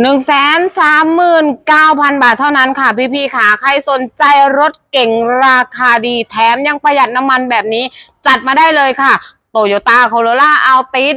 หนึ่งแสนสามหมื่นเก้าพันบาทเท่านั้นค่ะพี่ๆค่ะ ใครสนใจรถเก่งราคาดีแถมยังประหยัดน้ำมันแบบนี้ จัดมาได้เลยค่ะโตโยต้าโคโรล่าอัลติส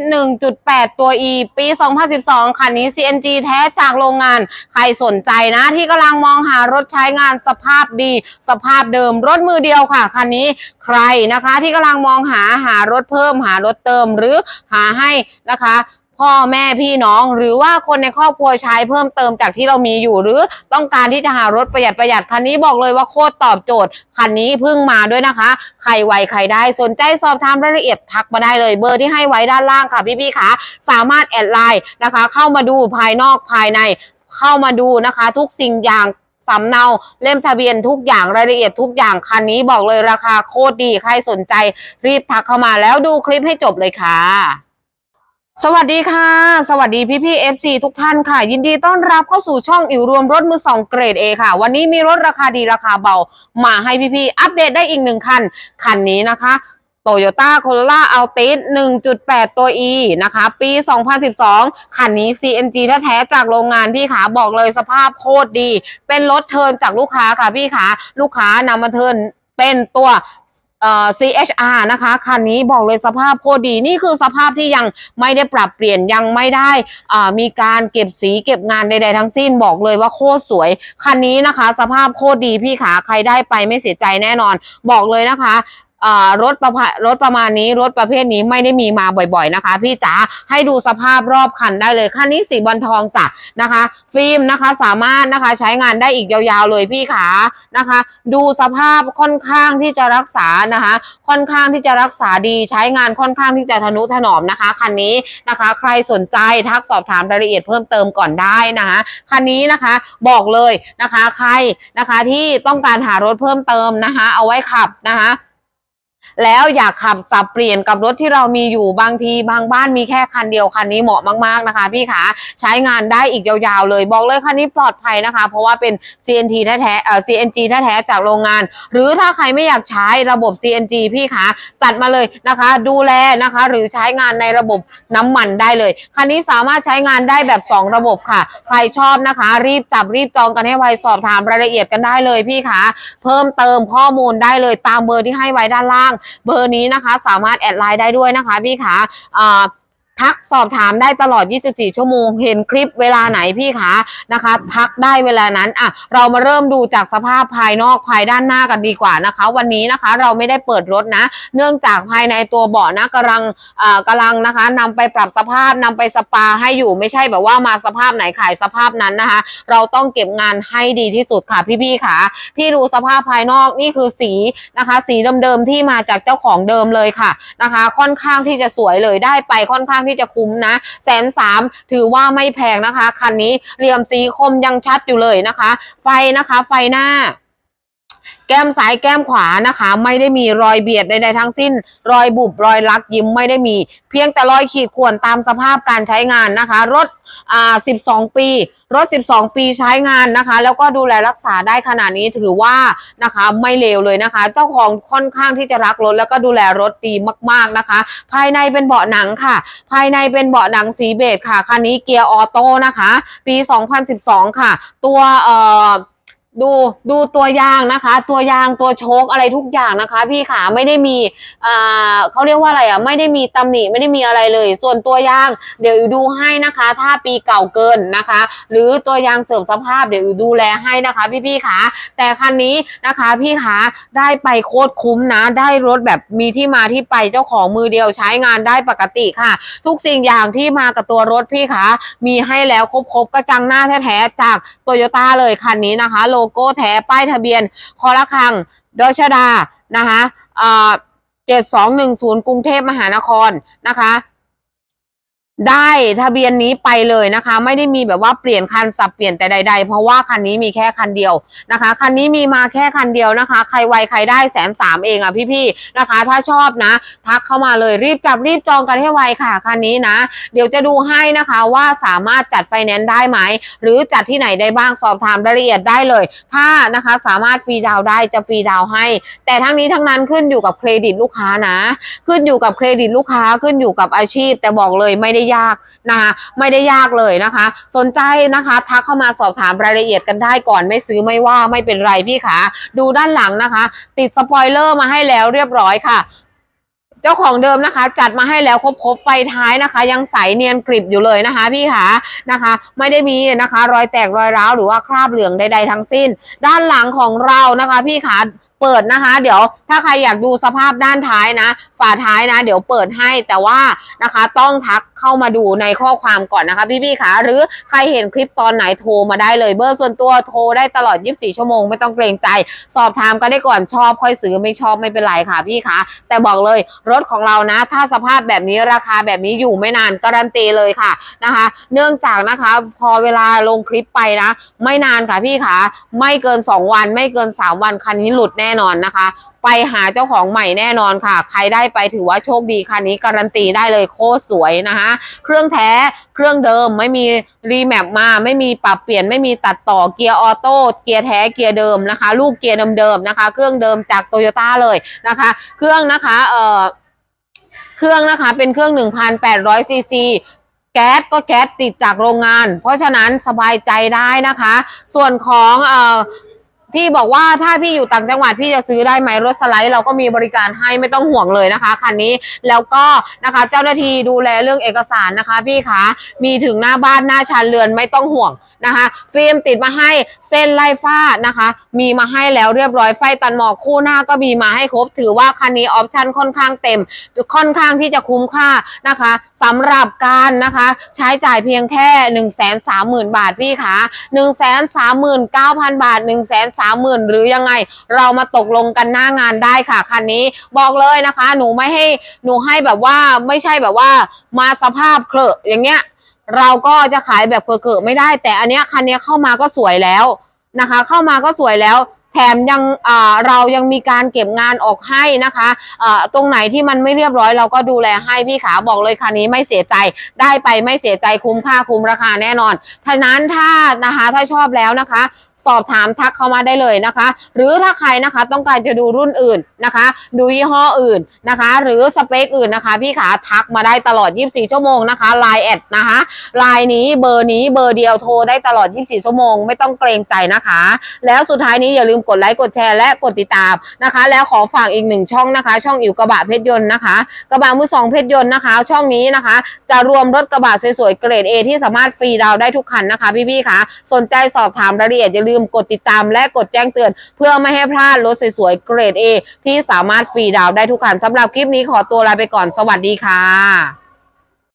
1.8 ตัว E ปี 2012 คันนี้ CNG แท้จากโรงงาน ใครสนใจนะ ที่กำลังมองหารถใช้งานสภาพดี สภาพเดิม รถมือเดียวค่ะ คันนี้ใครนะคะที่กำลังมองหาหารถเพิ่มหารถเติมหรือหาให้นะคะ พ่อแม่พี่น้องหรือว่าคนในครอบครัวใช้เพิ่มเติมจากที่เรามีอยู่ หรือต้องการที่จะหารถประหยัดประหยัดคันนี้บอกเลยว่าโคตรตอบโจทย์คันนี้เพิ่งมาด้วยนะคะ ใครไวใครได้สนใจสอบถามรายละเอียดทักมาได้เลยเบอร์ที่ให้ไว้ด้านล่างค่ะพี่ๆค่ะสามารถแอดไลน์นะคะ เข้ามาดูภายนอกภายในเข้ามาดูนะคะ ทุกสิ่งอย่างสำเนาเล่มทะเบียนทุกอย่างรายละเอียดทุกอย่างคันนี้บอกเลยราคาโคตรดีใครสนใจรีบทักเข้ามาแล้วดูคลิปให้จบเลยค่ะ สวัสดีค่ะ สวัสดีพี่พี่ๆ FC ทุกท่านค่ะ ยินดีต้อนรับเข้าสู่ช่องอิวรวมรถมือสองเกรด A ค่ะ วันนี้มีรถราคาดีราคาเบา มาให้พี่พี่อัปเดตได้อีกหนึ่งคัน คันนี้นะคะ Toyota Corolla Altis 1.8 ตัว E นะคะ ปี 2012 คันนี้ CNG แท้ๆจากโรงงานพี่ขาบอกเลยสภาพโคตรดี เป็นรถเทิร์นจากลูกค้าค่ะพี่ขาลูกค้านำมาเทิร์นเป็นตัว CHR นะคะคันนี้บอกเลยสภาพโคตรดีนี่คือสภาพที่ยังไม่ได้ปรับเปลี่ยนยังไม่ได้มีการเก็บสีเก็บงานใดๆทั้งสิ้นบอกเลยว่าโคตรสวยคันนี้นะคะ สภาพโคตรดีพี่ขาใครได้ไปไม่เสียใจแน่นอน บอกเลยนะคะ รถประรถประมาณนี้รถประเภทนี้ไม่ได้มีมาบ่อยๆนะคะ พี่จ๋าให้ดูสภาพรอบคันได้เลยคันนี้สีบอลทองจ้ะนะคะ ฟิล์มนะคะสามารถนะคะใช้งานได้อีกยาวๆเลยพี่ขานะคะ ดูสภาพค่อนข้างที่จะรักษานะคะ ค่อนข้างที่จะรักษาดีใช้งานค่อนข้างที่จะทนุถนอมนะคะคันนี้นะคะ ใครสนใจทักสอบถามรายละเอียดเพิ่มเติมก่อนได้นะคะคันนี้นะคะบอกเลยนะคะ ใครนะคะที่ต้องการหารถเพิ่มเติมนะคะ เอาไว้ขับนะคะ แล้วอยากขับสับเปลี่ยนกับรถที่เรามีอยู่บางทีบางบ้านมีแค่คันเดียวคันนี้เหมาะมากๆนะคะ พี่ขาใช้งานได้อีกยาวๆเลย บอกเลยคันนี้ปลอดภัยนะคะ เพราะว่าเป็น CNT แท้ๆเอ่อ CNG แท้ๆจากโรงงาน หรือถ้าใครไม่อยากใช้ระบบ CNG พี่ขาจัดมาเลยนะคะ ดูแลนะคะ หรือใช้งานในระบบน้ำมันได้เลยคันนี้สามารถใช้งานได้แบบ 2 ระบบค่ะ ใครชอบนะคะ รีบจับรีบจองกันให้ไวสอบถามรายละเอียดกันได้เลยพี่ขาเพิ่มเติมข้อมูลได้เลยตามเบอร์ที่ให้ไว้ด้านล่างเบอร์นี้นะคะ สามารถแอดไลน์ได้ด้วยนะคะพี่ขาอ่า ทักสอบถามได้ตลอด 24 ชั่วโมง เห็นคลิปเวลาไหนพี่ขานะคะ ทักได้เวลานั้นอะเรามาเริ่มดูจากสภาพภายนอกภายด้านหน้ากันดีกว่านะคะ วันนี้นะคะเราไม่ได้เปิดรถนะ เนื่องจากภายในตัวเบาะนะกำลังอ่ากำลังนะคะนำไปปรับสภาพนำไปสปาให้อยู่ไม่ใช่แบบว่ามาสภาพไหนขายสภาพนั้นนะคะ เราต้องเก็บงานให้ดีที่สุดค่ะพี่ๆค่ะ พี่ดูสภาพภายนอกนี่คือสีนะคะ สีเดิมๆที่มาจากเจ้าของเดิมเลยค่ะนะคะ ค่อนข้างที่จะสวยเลยได้ไปค่อนข้างที่จะคุ้มนะแสนสามถือว่าไม่แพงนะคะ คันนี้เหลี่ยมสีคมยังชัดอยู่เลยนะคะ ไฟนะคะ ไฟหน้า แก้มซ้ายแก้มขวานะคะ ไม่ได้มีรอยเบียดใดๆทั้งสิ้น รอยบุบรอยลักยิ้มไม่ได้มี เพียงแต่รอยขีดข่วนตามสภาพการใช้งานนะคะ รถอ่า12 ปี รถ 12 ปีใช้งานนะคะ แล้วก็ดูแลรักษาได้ขนาดนี้ถือว่านะคะไม่เลวเลยนะคะ เจ้าของค่อนข้างที่จะรักรถแล้วก็ดูแลรถดีมากๆนะคะ ภายในเป็นเบาะหนังค่ะ ภายในเป็นเบาะหนังสีเบจค่ะคันนี้เกียร์ออโต้นะคะ ปี 2012 ค่ะ ตัวเอ่อ ดูดูตัวยางนะคะ ตัวยางตัวโชคอะไรทุกอย่างนะคะ พี่ขาไม่ได้มีอ่าเขาเรียกว่าอะไรอะไม่ได้มีตำหนิไม่ได้มีอะไรเลย ส่วนตัวยาง เดี๋ยวดูให้นะคะ ถ้าปีเก่าเกินนะคะ หรือตัวยางเสริมสภาพเดี๋ยวดูแลให้นะคะ พี่พี่ๆขาแต่คันนี้นะคะ พี่ขาได้ไปโคตรคุ้มนะ ได้รถแบบมีที่มาที่ไปเจ้าของมือเดียวใช้งานได้ปกติค่ะ ทุกสิ่งอย่างที่มากับตัวรถพี่ขามีให้แล้วครบๆกระจังหน้าแท้ๆจากโตโยต้าเลยคันนี้นะคะโลโก้แท้ป้ายทะเบียน คอระคังดชดานะคะอ่าเจ็ดสองหนึ่งศูนย์กรุงเทพมหานครนะคะ ได้ทะเบียนนี้ไปเลยนะคะ ไม่ได้มีแบบว่าเปลี่ยนคันสับเปลี่ยนแต่ใด ๆ เพราะว่าคันนี้มีแค่คันเดียวนะคะคันนี้มีมาแค่คันเดียวนะคะ ใครไวใครได้แสนสามเองอะพี่ๆนะคะ ถ้าชอบนะ ทักเข้ามาเลยรีบจับรีบจองกันให้ไวค่ะคันนี้นะ เดี๋ยวจะดูให้นะคะว่าสามารถจัดไฟแนนซ์ได้ไหมหรือจัดที่ไหนได้บ้างสอบถามรายละเอียดได้เลย ถ้านะคะสามารถฟรีดาวได้จะฟรีดาวให้ แต่ทั้งนี้ทั้งนั้นขึ้นอยู่กับเครดิตลูกค้านะ ขึ้นอยู่กับเครดิตลูกค้าขึ้นอยู่กับอาชีพ แต่บอกเลยไม่ได้ยากนะคะไม่ได้ยากเลยนะคะ สนใจนะคะทักเข้ามาสอบถามรายละเอียดกันได้ก่อนไม่ซื้อไม่ว่าไม่เป็นไรพี่ขาดูด้านหลังนะคะ ติดสปอยเลอร์มาให้แล้วเรียบร้อยค่ะเจ้าของเดิมนะคะ จัดมาให้แล้วครบครบไฟท้ายนะคะ ยังใสเนียนกริบอยู่เลยนะคะ พี่ขานะคะ ไม่ได้มีนะคะ รอยแตกรอยร้าวหรือว่าคราบเหลืองใดๆทั้งสิ้น ด้านหลังของเรานะคะ พี่ขา เปิดนะคะ เดี๋ยวถ้าใครอยากดูสภาพด้านท้ายนะ ฝาท้ายนะ เดี๋ยวเปิดให้แต่ว่านะคะ ต้องทักเข้ามาดูในข้อความก่อนนะคะพี่ๆคะหรือใครเห็นคลิปตอนไหนโทรมาได้เลยเบอร์ส่วนตัวโทรได้ตลอด 24 ชั่วโมงไม่ต้องเกรงใจ สอบถามก็ได้ก่อนชอบค่อยซื้อไม่ชอบไม่เป็นไรค่ะพี่คะแต่บอกเลยรถของเรานะ ถ้าสภาพแบบนี้ราคาแบบนี้อยู่ไม่นานการันตีเลยค่ะนะคะ เนื่องจากนะคะ พอเวลาลงคลิปไปนะ ไม่นานค่ะพี่คะไม่เกิน 2 วันไม่เกิน 3 วันคันนี้หลุดแน่นอนนะคะ ไปหาเจ้าของใหม่แน่นอนค่ะ ใครได้ไปถือว่าโชคดีคันนี้การันตีได้เลยโคตรสวยนะคะเครื่องแท้เครื่องเดิมไม่มีรีแมปมา ไม่มีปรับเปลี่ยนไม่มีตัดต่อเกียร์ออโต้เกียร์แท้เกียร์เดิมนะคะ ลูกเกียร์เดิมๆนะคะ เครื่องเดิมจากโตโยต้าเลยนะคะ เครื่องนะคะเอ่อเครื่องนะคะเป็นเครื่อง 1,800ซีซีแก๊สก็แก๊สติดจากโรงงาน เพราะฉะนั้นสบายใจได้นะคะ ส่วนของเอ่อ ที่บอกว่าถ้าพี่อยู่ต่างจังหวัดพี่จะซื้อได้ไหมรถสไลด์เราก็มีบริการให้ไม่ต้องห่วงเลยนะคะคันนี้แล้วก็นะคะเจ้าหน้าที่ดูแลเรื่องเอกสารนะคะ พี่คะมีถึงหน้าบ้านหน้าชานเรือนไม่ต้องห่วงนะคะฟิล์มติดมาให้เส้นไล่ฟ้านะคะ มีมาให้แล้วเรียบร้อยไฟตันหมอกคู่หน้าก็มีมาให้ครบ ถือว่าคันนี้ออปชั่นค่อนข้างเต็ม ค่อนข้างที่จะคุ้มค่านะคะสำหรับการนะคะ ใช้จ่ายเพียงแค่ 1 3 0 0 0 0 บาทพี่คะ1 3 9 0 0 0 บาท 1 3หมื่นหรือยังไง เรามาตกลงกันหน้างานได้ค่ะคันนี้บอกเลยนะคะ หนูไม่ให้หนูให้แบบว่าไม่ใช่แบบว่า มาสภาพเคลอะอย่างเงี้ย เราก็จะขายแบบเกอะๆไม่ได้ แต่อันเนี้ยคันเนี้ยเข้ามาก็สวยแล้วนะคะ เข้ามาก็สวยแล้ว แถมยังเรายังมีการเก็บงานออกให้นะคะตรงไหนที่มันไม่เรียบร้อยเราก็ดูแลให้พี่ขาบอกเลยคันนี้ไม่เสียใจได้ไปไม่เสียใจคุ้มค่าคุ้มราคาแน่นอนท่านั้นถ้านะคะถ้าชอบแล้วนะคะ สอบถามทักเข้ามาได้เลยนะคะ หรือถ้าใครนะคะต้องการจะดูรุ่นอื่นนะคะ ดูยี่ห้ออื่นนะคะ หรือสเปคอื่นนะคะ พี่ขาทักมาได้ตลอด 24 ชั่วโมงนะคะไลน์แอดนะคะไลน์นี้เบอร์นี้เบอร์เดียวโทรได้ตลอด 24 ชั่วโมง ไม่ต้องเกรงใจนะคะ แล้วสุดท้ายนี้อย่าลืมกดไลค์กดแชร์และกดติดตามนะคะ แล้วขอฝากอีกหนึ่งช่องนะคะ ช่องอิ๋วกระบะเพชรยนต์นะคะ กระบะมือสองเพชรยนต์นะคะ ช่องนี้นะคะ จะรวมรถกระบะสวยๆเกรด A ที่สามารถฟรีดาวได้ทุกคันนะคะ พี่ๆคะสนใจสอบถามรายละเอียดอย่าลืมกดติดตามและกดแจ้งเตือน เพื่อไม่ให้พลาดรถสวยๆเกรด A ที่สามารถฟรีดาวได้ทุกคันสำหรับคลิปนี้ขอตัวลาไปก่อนสวัสดีค่ะ